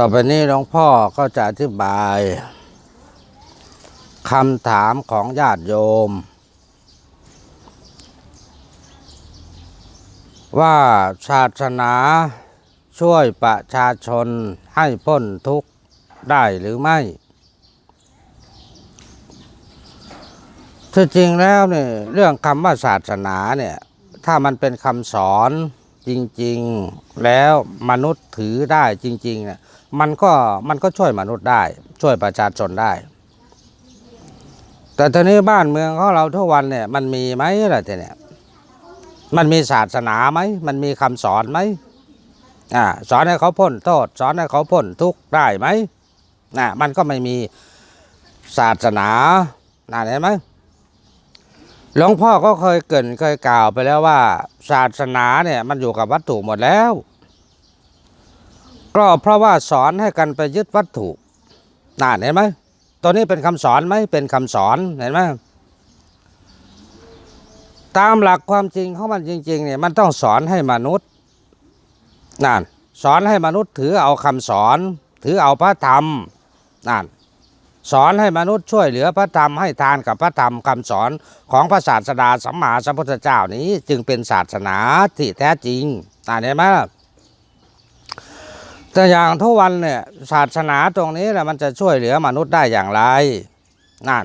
ต่อไปนี้หลวงพ่อก็จะอธิบายคำถามของญาติโยม ว่าศาสนาช่วยประชาชนให้พ้นทุกข์ได้หรือไม่ที่จริงแล้วเนี่ยเรื่องคำว่าศาสนาเนี่ยถ้ามันเป็นคำสอนจริง ๆ แล้วมนุษย์ถือได้จริงๆเนี่ย มันก็มันก็ช่วยมนุษย์ได้ ช่วยประชาชนได้ แต่ตอนนี้บ้านเมืองของเราทุกวันเนี่ย มันมีไหมล่ะทีเนี่ยมันมีศาสนาไหม มันมีคำสอนไหมอ่าสอนให้เขาพ้นโทษ สอนให้เขาพ้นทุกข์ได้ไหมน่ะมันก็ไม่มีศาสนาน่ะเห็นไหมหลวงพ่อก็เคยเกินเคยกล่าวไปแล้วว่า ศาสนาเนี่ย มันอยู่กับวัตถุหมดแล้ว ก็เพราะว่าสอนให้กันไปยึดวัตถุน่าเห็นไหมตัวนี้เป็นคำสอนไหมเป็นคำสอนเห็นไหมตามหลักความจริงของมันจริง ๆ เนี่ยมันต้องสอนให้มนุษย์นั่นสอนให้มนุษย์ถือเอาคำสอน ถือเอาพระธรรมนั่นสอนให้มนุษย์ช่วยเหลือพระธรรมให้ทานกับพระธรรมคำสอนของพระศาสดาสัมมาสัมพุทธเจ้านี้จึงเป็นศาสนาที่แท้จริงน่าเห็นไหม แต่อย่างทุกวันเนี่ยศาสนาตรงนี้แหละมันจะช่วยเหลือมนุษย์ได้อย่างไรนั่น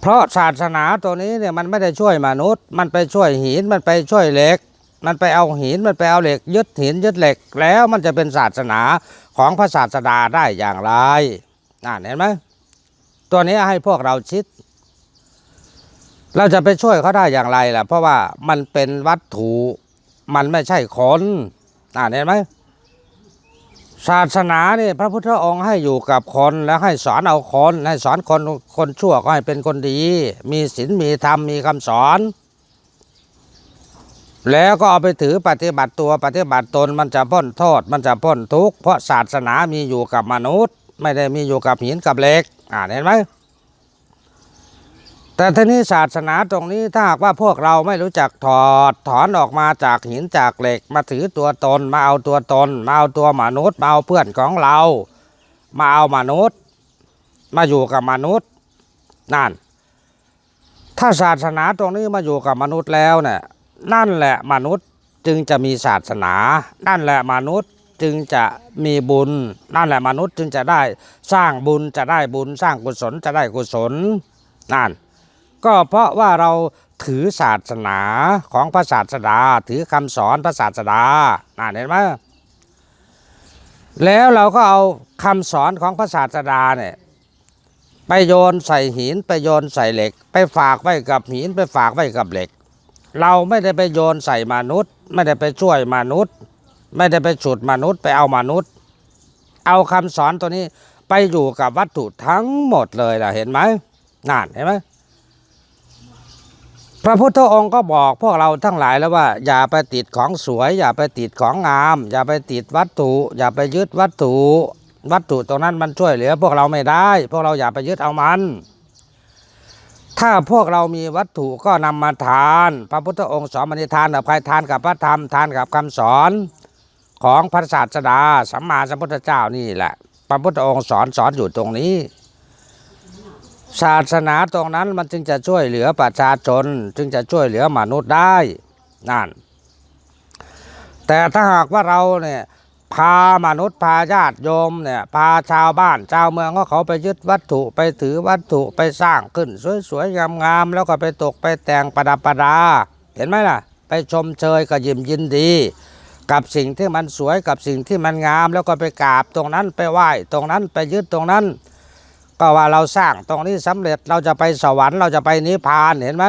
เพราะศาสนาตัวนี้เนี่ยมันไม่ได้ช่วยมนุษย์ มันไปช่วยหินมันไปช่วยเหล็ก มันไปเอาหินมันไปเอาเหล็ก ยึดหินยึดเหล็ก แล้วมันจะเป็นศาสนาของพระศาสดาได้อย่างไรนั่นเห็นไหมตัวนี้ให้พวกเราคิด เราจะไปช่วยเขาได้อย่างไรล่ะ เพราะว่ามันเป็นวัตถุมันไม่ใช่คนอ่านเห็นไหม ศาสนาเนี่ยพระพุทธองค์ให้อยู่กับคนแล้วให้สอนเอาคนให้สอนคนคนชั่วก็ให้เป็นคนดี มีศีลมีธรรมมีคำสอน แล้วก็เอาไปถือปฏิบัติตัวปฏิบัติตนมันจะพ้นโทษ มันจะพ้นทุกข์เพราะศาสนามีอยู่กับมนุษย์ ไม่ได้มีอยู่กับหินกับเหล็กอ่านเห็นไหม แต่ทีนี้ศาสนาตรงนี้ถ้าหากว่าพวกเราไม่รู้จักถอดถอนออกมาจากหินจากเหล็ก มาถือตัวตน มาเอาตัวตน มาเอาตัวมนุษย์มาเอาเพื่อนของเรา มาเอามนุษย์ มาอยู่กับมนุษย์นั่น ถ้าศาสนาตรงนี้มาอยู่กับมนุษย์แล้วเนี่ยนั่นแหละมนุษย์จึงจะมีศาสนา นั่นแหละมนุษย์จึงจะมีบุญ นั่นแหละมนุษย์จึงจะได้สร้างบุญจะได้บุญสร้างกุศลจะได้กุศลนั่น ก็เพราะว่าเราถือศาสนาของพระศาสดา ถือคำสอนพระศาสดาน่าเห็นไหมแล้วเราก็เอาคำสอนของพระศาสดาเนี่ยไปโยนใส่หินไปโยนใส่เหล็ก ไปฝากไว้กับหินไปฝากไว้กับเหล็ก เราไม่ได้ไปโยนใส่มนุษย์ ไม่ได้ไปช่วยมนุษย์ ไม่ได้ไปฉุดมนุษย์ ไปเอามนุษย์ เอาคำสอนตัวนี้ไปอยู่กับวัตถุทั้งหมดเลยล่ะเห็นไหมนั่นเห็นไหม พระพุทธองค์ก็บอกพวกเราทั้งหลายแล้วว่า อย่าไปติดของสวย อย่าไปติดของงาม อย่าไปติดวัตถุ อย่าไปยึดวัตถุ วัตถุตรงนั้นมันช่วยเหลือ พวกเราไม่ได้ พวกเราอย่าไปยึดเอามัน ถ้าพวกเรามีวัตถุก็นำมาทาน พระพุทธองค์สอนมณิทานอภัยทานกับพระธรรมทานกับคำสอนของพระศาสดาสัมมาสัมพุทธเจ้านี่แหละ พระพุทธองค์สอนสอนอยู่ตรงนี้ ศาสนาตรงนั้นมันจึงจะช่วยเหลือประชาชน จึงจะช่วยเหลือมนุษย์ได้นั่นแต่ถ้าหากว่าเราเนี่ยพามนุษย์พาญาติโยมเนี่ยพาชาวบ้านชาวเมืองก็เขาไปยึดวัตถุไปถือวัตถุไปสร้างขึ้น สวยๆงามๆแล้วก็ไปตกไปแต่งประดับประดา เห็นไหมล่ะ ไปชมเชยก็ยิ้มยินดี กับสิ่งที่มันสวยกับสิ่งที่มันงาม แล้วก็ไปกราบตรงนั้นไปไหว้ตรงนั้นไปยึดตรงนั้น ก็ว่าเราสร้างตรงนี้สำเร็จเราจะไปสวรรค์เราจะไปนิพพานเห็นไหม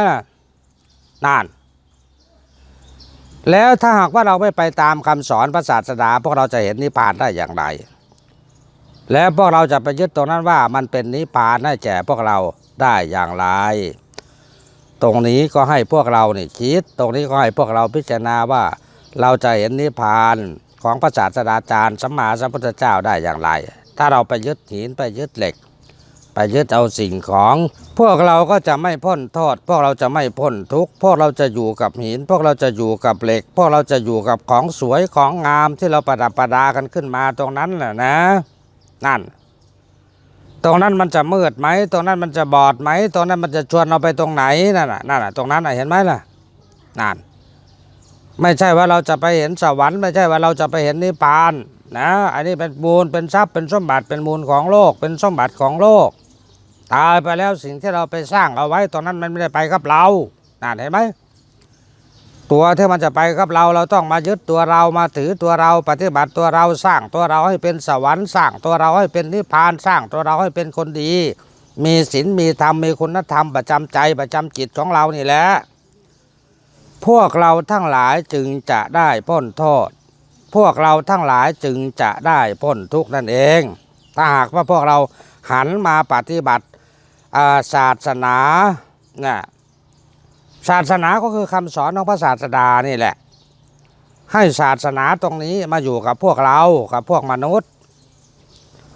นั่นแล้วถ้าหากว่าเราไม่ไปตามคำสอนพระศาสดาพวกเราจะเห็นนิพพานได้อย่างไร แล้วพวกเราจะไปยึดตรงนั้นว่ามันเป็นนิพพานให้แก่พวกเราได้อย่างไร ตรงนี้ก็ให้พวกเราเนี่คิด ตรงนี้ก็ให้พวกเราพิจารณาว่า เราจะเห็นนิพพานของพระศาสดาจารย์สัมมาสัมพุทธเจ้าได้อย่างไร ถ้าเราไปยึดหินไปยึดเหล็ก ไปยึดเอาสิ่งของ พวกเราก็จะไม่พ้นโทษพวกเราจะไม่พ้นทุกข์พวกเราจะอยู่กับหิน พวกเราจะอยู่กับเหล็ก พวกเราจะอยู่กับของสวยของงามที่เราประดับประดากันขึ้นมาตรงนั้นแหละนะ นั่น ตรงนั้นมันจะมืดไหมตรงนั้นมันจะบอดไหมตรงนั้นมันจะชวนเราไปตรงไหนนั่นน่ะนั่นน่ะตรงนั้นน่ะเห็นไหมล่ะนั่นไม่ใช่ว่าเราจะไปเห็นสวรรค์ไม่ใช่ว่าเราจะไปเห็นนิพพานนะ อันนี้เป็นมูลเป็นทรัพย์เป็นสมบัติเป็นมูลของโลก เป็นสมบัติของโลก ตายไปแล้วสิ่งที่เราไปสร้างเอาไว้ตรงนั้นมันไม่ได้ไปกับเรานั่นเห็นไหมตัวที่มันจะไปกับเราเราต้องมายึดตัวเรามาถือตัวเราปฏิบัติตัวเราสร้างตัวเราให้เป็นสวรรค์สร้างตัวเราให้เป็นนิพพานสร้างตัวเราให้เป็นคนดี มีศีลมีธรรมมีคุณธรรมประจำใจประจำจิตของเรานี่แหละพวกเราทั้งหลายจึงจะได้พ้นโทษ พวกเราทั้งหลายจึงจะได้พ้นทุกข์นั่นเอง ถ้าหากว่าพวกเราหันมาปฏิบัติ ศาสนานะศาสนาก็คือคำสอนของพระศาสดานี่แหละ ให้ศาสนาตรงนี้มาอยู่กับพวกเรากับพวกมนุษย์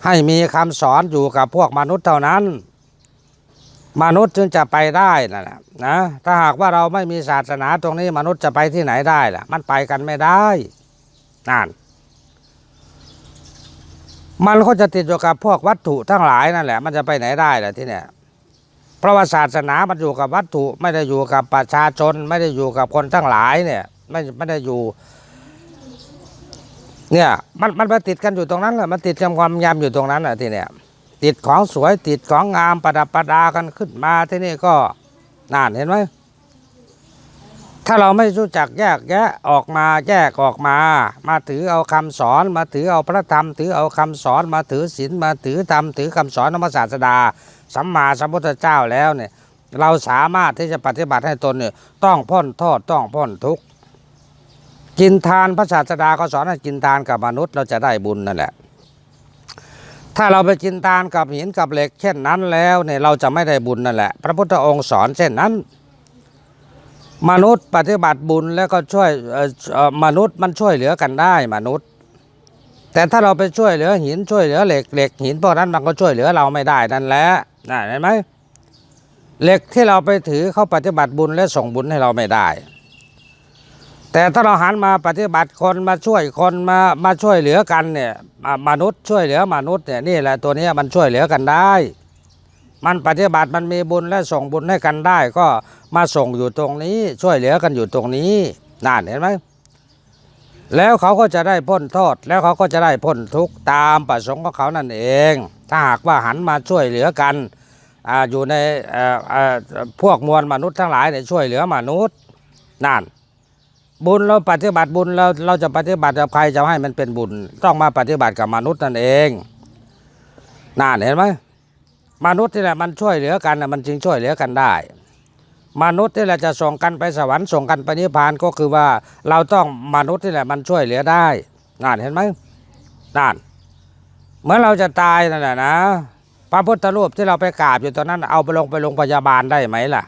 ให้มีคำสอนอยู่กับพวกมนุษย์เท่านั้น มนุษย์จึงจะไปได้นะนะนะถ้าหากว่าเราไม่มีศาสนาตรงนี้มนุษย์จะไปที่ไหนได้ล่ะ มันไปกันไม่ได้นั่นมันก็จะติดอยู่กับพวกวัตถุทั้งหลายนั่นแหละ มันจะไปไหนได้ล่ะที่เนี่ย เพราะว่าศาสนามันอยู่กับวัตถุไม่ได้อยู่กับประชาชน ไม่ได้อยู่กับคนทั้งหลายเนี่ยไม่ไม่ได้อยู่ เนี่ยมันมันมาติดกันอยู่ตรงนั้นแหละมันติดกับความยำอยู่ตรงนั้นแหละที่เนี่ยติดของสวยติดของงามประดับประดากันขึ้นมาที่นี่ก็นานเห็นไหมถ้าเราไม่รู้จักแยกแยะออกมาแยกออกมา มาถือเอาคำสอน มาถือเอาพระธรรม ถือเอาคำสอน มาถือศีลมาถือธรรมถือคำสอนของพระศาสดา สัมมาสัมพุทธเจ้าแล้วเนี่ยเราสามารถที่จะปฏิบัติให้ตนเนี่ยต้องพ้นโทษต้องพ้นทุกข์กินทานพระศาสดาก็สอนให้กินทานกับมนุษย์เราจะได้บุญนั่นแหละ ถ้าเราไปกินทานกับหินกับเหล็ก เช่นนั้นแล้วเนี่ยเราจะไม่ได้บุญนั่นแหละ พระพุทธองค์สอนเช่นนั้น มนุษย์ปฏิบัติบุญแล้วก็ช่วยเออมนุษย์มันช่วยเหลือกันได้มนุษย์ แต่ถ้าเราไปช่วยเหลือหินช่วยเหลือเหล็กเหล็กหินพวกนั้นมันก็ช่วยเหลือเราไม่ได้นั่นแหละ น่ะเห็นไหมเหล็กที่เราไปถือเขาปฏิบัติบุญและส่งบุญให้เราไม่ได้ แต่ถ้าเราหันมาปฏิบัติคนมาช่วยคนมามาช่วยเหลือกันเนี่ยมนุษย์ช่วยเหลือมนุษย์เนี่ยนี่แหละตัวนี้มันช่วยเหลือกันได้ มันปฏิบัติมันมีบุญและส่งบุญให้กันได้ ก็มาส่งอยู่ตรงนี้ช่วยเหลือกันอยู่ตรงนี้นั่นเห็นไหม แล้วเขาก็จะได้พ้นโทษ แล้วเขาก็จะได้พ้นทุกข์ตามประสงค์ของเขานั่นเอง ถ้าหากว่าหันมาช่วยเหลือกันออยู่ในพวกมวลมนุษย์ทั้งหลายเนี่ยช่วยเหลือมนุษย์นั่นบุญเราปฏิบัติบุญเราเราจะปฏิบัติกับใครจะให้มันเป็นบุญ ต้องมาปฏิบัติกับมนุษย์นั่นเองนั่นเห็นไหมมนุษย์นี่แหละมันช่วยเหลือกันนะมันจึงช่วยเหลือกันได้ มนุษย์นี่แหละจะส่งกันไปสวรรค์ส่งกันไปนิพพานก็คือว่า เราต้องมนุษย์นี่แหละมันช่วยเหลือได้นั่นเห็นไหมนั่นเหมือนเราจะตายนั่นแหละนะพระพุทธรูปที่เราไปกราบอยู่ตอนนั้นเอาไปลงไปโรงพยาบาลได้ไหมล่ะ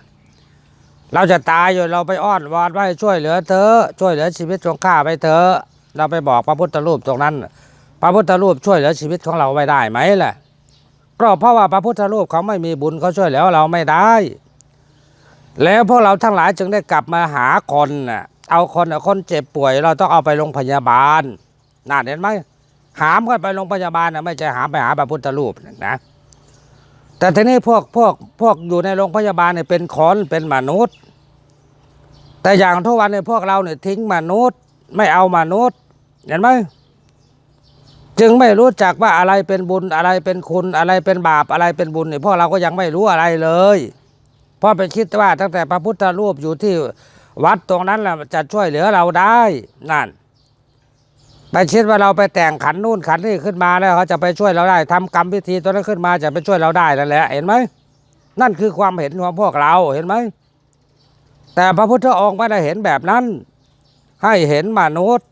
เราจะตายอยู่เราไปอ้อนวอนว่าให้ช่วยเหลือเธอช่วยเหลือชีวิตของข้าไปเถอะเราไปบอกพระพุทธรูปตรงนั้น พระพุทธรูปช่วยเหลือชีวิตของเราไว้ได้ไหมล่ะก็เพราะว่าพระพุทธรูปเขาไม่มีบุญเขาช่วยเหลือเราไม่ได้ แล้วพวกเราทั้งหลายจึงได้กลับมาหาคนน่ะเอาคนคนเจ็บป่วย เราต้องเอาไปโรงพยาบาลน่าเห็นไหมหามกันไปโรงพยาบาลนะไม่ใช่หามไปหาพระพุทธรูปนะแต่ทีนี้พวกพวกพวกอยู่ในโรงพยาบาลเนี่ยเป็นคนเป็นมนุษย์ แต่อย่างทุกวันเนี่ยพวกเราเนี่ยทิ้งมนุษย์ ไม่เอามนุษย์ เห็นไหมจึงไม่รู้จักว่าอะไรเป็นบุญอะไรเป็นคุณอะไรเป็นบาปอะไรเป็นบุญเนี่ยพวกเราก็ยังไม่รู้อะไรเลย เพราะไปคิดว่าตั้งแต่พระพุทธรูปอยู่ที่วัดตรงนั้นแหละจะช่วยเหลือเราได้นั่นไปคิดว่าเราไปแต่งขันนู่นขันนี่ขึ้นมาแล้วเขาจะไปช่วยเราได้ทำกรรมพิธีตัวนั้นขึ้นมาจะไปช่วยเราได้นั่นแหละเห็นไหมนั่นคือความเห็นของพวกเราเห็นไหมแต่พระพุทธองค์ไม่ได้เห็นแบบนั้น ให้เห็นมนุษย์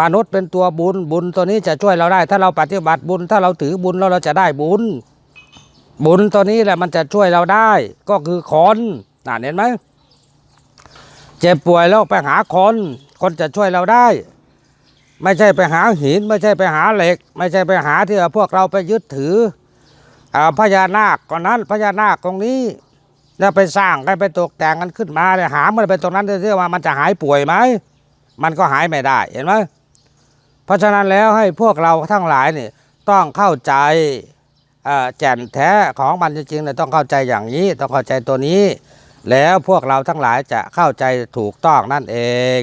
มนุษย์เป็นตัวบุญบุญตัวนี้จะช่วยเราได้ ถ้าเราปฏิบัติบุญ ถ้าเราถือบุญแล้วเราจะได้บุญ บุญตัวนี้แหละมันจะช่วยเราได้ ก็คือคนน่ะเห็นไหมเจ็บป่วยแล้วไปหาคน คนจะช่วยเราได้ ไม่ใช่ไปหาหิน ไม่ใช่ไปหาเหล็ก ไม่ใช่ไปหาที่พวกเราไปยึดถืออ่าพญานาคก่อนนั้นพญานาคตรงนี้แล้วไปสร้างกันไปตกแต่งกันขึ้นมาเนี่ยหามันไปตรงนั้นเรื่อยๆว่ามันจะหายป่วยไหมมันก็หายไม่ได้เห็นไหมเพราะฉะนั้นแล้วให้พวกเราทั้งหลายนี่ต้องเข้าใจ แจ่นแท้ของมันจริงๆเนี่ยต้องเข้าใจอย่างนี้ ต้องเข้าใจตัวนี้ แล้วพวกเราทั้งหลายจะเข้าใจถูกต้องนั่นเอง